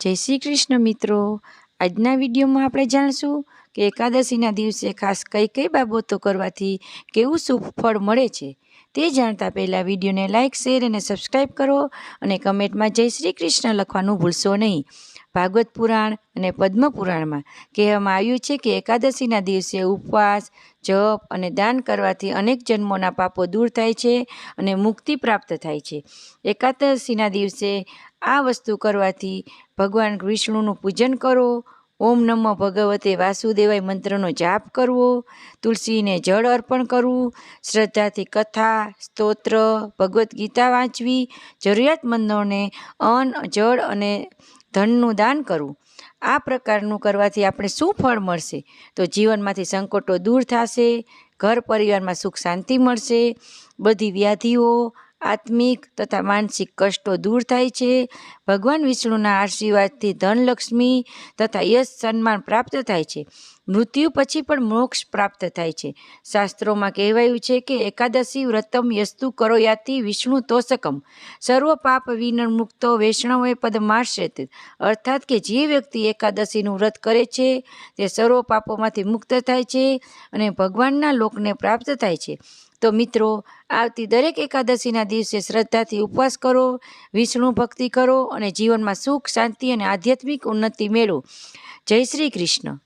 જય શ્રી કૃષ્ણ મિત્રો. આજના વિડીયોમાં આપણે જાણશું કે એકાદશીના દિવસે ખાસ કઈ કઈ બાબતો કરવાથી કેવું શુભ ફળ મળે છે. તે જાણતા પહેલાં વિડીયોને લાઇક શેર અને સબસ્ક્રાઈબ કરો અને કમેન્ટમાં જય શ્રી કૃષ્ણ લખવાનું ભૂલશો નહીં. ભાગવત પુરાણ અને પદ્મ પુરાણમાં કહેવામાં આવ્યું છે કે એકાદશીના દિવસે ઉપવાસ, જપ અને દાન કરવાથી અનેક જન્મોના પાપો દૂર થાય છે અને મુક્તિ પ્રાપ્ત થાય છે. એકાદશીના દિવસે આ વસ્તુ કરવાથી ભગવાન વિષ્ણુનું પૂજન કરો, ઓમ નમઃ ભગવતે વાસુદેવાય મંત્રનો જાપ કરવો, તુલસીને જળ અર્પણ કરવું, શ્રદ્ધાથી કથા, સ્તોત્ર, ભગવદ્ ગીતા વાંચવી, જરૂરિયાતમંદોને અન્ન, જળ અને ધનનું દાન કરવું આ પ્રકારનું કરવાથી આપણે શું ફળ મળશે? તો જીવનમાંથી સંકટો દૂર થશે, ઘર પરિવારમાં સુખ શાંતિ મળશે, બધી વ્યાધિઓ આત્મિક તથા માનસિક કષ્ટો દૂર થાય છે. ભગવાન વિષ્ણુના આશીર્વાદથી ધનલક્ષ્મી તથા યશ સન્માન પ્રાપ્ત થાય છે. મૃત્યુ પછી પણ મોક્ષ પ્રાપ્ત થાય છે. શાસ્ત્રોમાં કહેવાયું છે કે એકાદશી વ્રતમ યસ્તુ કરો યાતિ વિષ્ણુ તોષકમ સર્વ પાપ વિનમુક્તો વૈષ્ણવે પદમાશ્રિત અર્થાત કે જે વ્યક્તિ એકાદશીનું વ્રત કરે છે, તે સર્વ પાપોમાંથી મુક્ત થાય છે અને ભગવાનના લોકને પ્રાપ્ત થાય છે. તો મિત્રો, આવતી દરેક એકાદશીના દિવસે શ્રદ્ધાથી ઉપવાસ કરો, વિષ્ણુ ભક્તિ કરો અને જીવનમાં સુખ, શાંતિ અને આધ્યાત્મિક ઉન્નતિ મેળવો. જય શ્રી કૃષ્ણ.